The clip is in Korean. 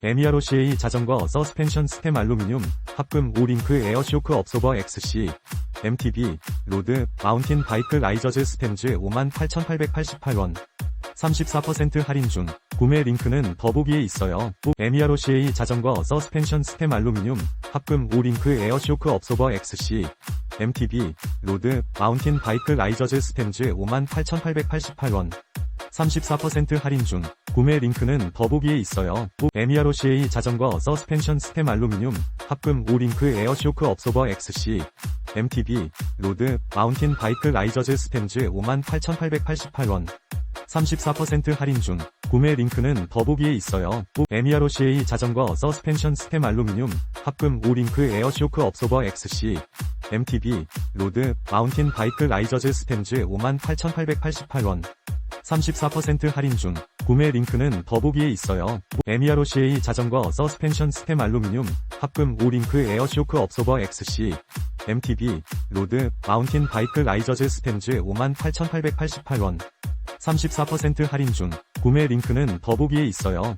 에미아로시에이 자전거 서스펜션 스템 알루미늄 합금 5링크 에어쇼크 업소버 XC MTB 로드 마운틴 바이크 라이저즈 스템즈 58,888원 34% 할인 중 구매 링크는 더보기에 있어요. 에미아로시에이 자전거 서스펜션 스템 알루미늄 합금 5링크 에어쇼크 업소버 XC MTB 로드 마운틴 바이크 라이저즈 스템즈 58,888원 34% 할인 중 구매 링크는 더보기에 있어요. 에미아로시에이 자전거 서스펜션 스템 알루미늄 합금 5링크 에어쇼크 업소버 XC MTB 로드 마운틴 바이크 라이저즈 스템즈 58,888원 34% 할인 중 구매 링크는 더보기에 있어요. 에미아로시에이 자전거 서스펜션 스템 알루미늄 합금 5링크 에어쇼크 업소버 XC MTB 로드 마운틴 바이크 라이저즈 스템즈 58,888원 34% 할인 중 구매 링크는 더보기에 있어요. 에미아로시에이 자전거 서스펜션 스템 알루미늄 합금 5링크 에어쇼크 업소버 XC MTB 로드 마운틴 바이크 라이저즈 스템즈 58,888원 34% 할인 중 구매 링크는 더보기에 있어요.